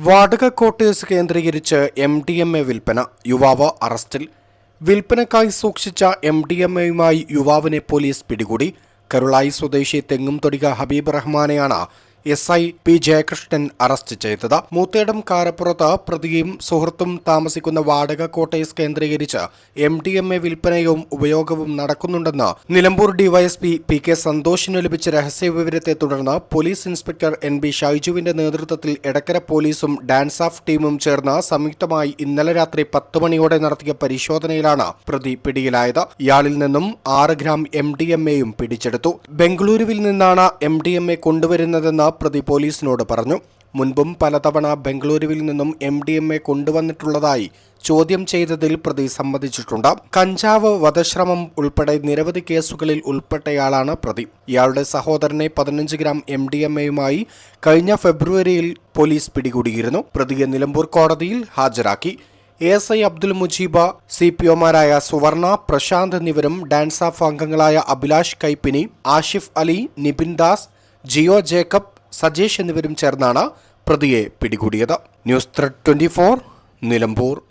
വാടക ക്വാർട്ടേഴ്സ് കേന്ദ്രീകരിച്ച് M D M A വിൽപ്പന. യുവാവ് അറസ്റ്റിൽ. വിൽപ്പനക്കായി സൂക്ഷിച്ച എം ഡി എം എയുമായി യുവാവിനെ പോലീസ് പിടികൂടി. കരുളായി സ്വദേശി തെങ്ങും തൊടിക Habeeb റഹ്മാനെയാണ് S I P Jayakrishnan arrest ചെയ്തത്. മൂത്തേടം കാരപ്പുറത്ത് പ്രതിയും സുഹൃത്തും താമസിക്കുന്ന വാടക കോട്ടേഴ്സ് കേന്ദ്രീകരിച്ച് എം ഡി എം എ വിൽപ്പനയും ഉപയോഗവും നടക്കുന്നുണ്ടെന്ന് നിലമ്പൂർ ഡിവൈഎസ്പി പി കെ സന്തോഷിന് ലഭിച്ച രഹസ്യവിവരത്തെ തുടർന്ന് പോലീസ് ഇൻസ്പെക്ടർ എൻ ബി ഷൈജുവിന്റെ നേതൃത്വത്തിൽ എടക്കര പോലീസും ഡാൻസ് ഓഫ് ടീമും ചേർന്ന് സംയുക്തമായി ഇന്നലെ രാത്രി പത്ത് മണിയോടെ നടത്തിയ പരിശോധനയിലാണ് പ്രതി പിടിയിലായത്. ഇയാളിൽ നിന്നും ആറ് ഗ്രാം എം ഡി എം എയും പിടിച്ചെടുത്തു. ബംഗളൂരുവിൽ നിന്നാണ് എം ഡി എം എ കൊണ്ടുവരുന്നതെന്ന് പ്രതി പോലീസിനോട് പറഞ്ഞു മുൻപും പലതവണ ബംഗളൂരുവിൽ നിന്നും എം ഡി എം എ കൊണ്ടുവന്നിട്ടുള്ളതായി ചോദ്യം ചെയ്തതിൽ പ്രതി സമ്മതിച്ചിട്ടുണ്ട്. കഞ്ചാവ് വധശ്രമം ഉൾപ്പെടെ നിരവധി കേസുകളിൽ ഉൾപ്പെട്ടയാളാണ് പ്രതി. ഇയാളുടെ സഹോദരനെ പതിനഞ്ച് ഗ്രാം എം ഡി എം എയുമായി കഴിഞ്ഞ ഫെബ്രുവരിയിൽ പോലീസ് പിടികൂടിയിരുന്നു. പ്രതിയെ നിലമ്പൂർ കോടതിയിൽ ഹാജരാക്കി. A S I Abdul Mujeeb C P ഒമാരായ Suvarna Prashanth എന്നിവരും ഡാൻസ് ഓഫ് അംഗങ്ങളായ അഭിലാഷ് കൈപ്പിനി ആഷിഫ് അലി നിബിൻ ദാസ് ജിയോ ജേക്കബ് സജേഷ് എന്നിവരും ചേർന്നാണ് പ്രതിയെ പിടികൂടിയത്. News thread twenty Nilambur.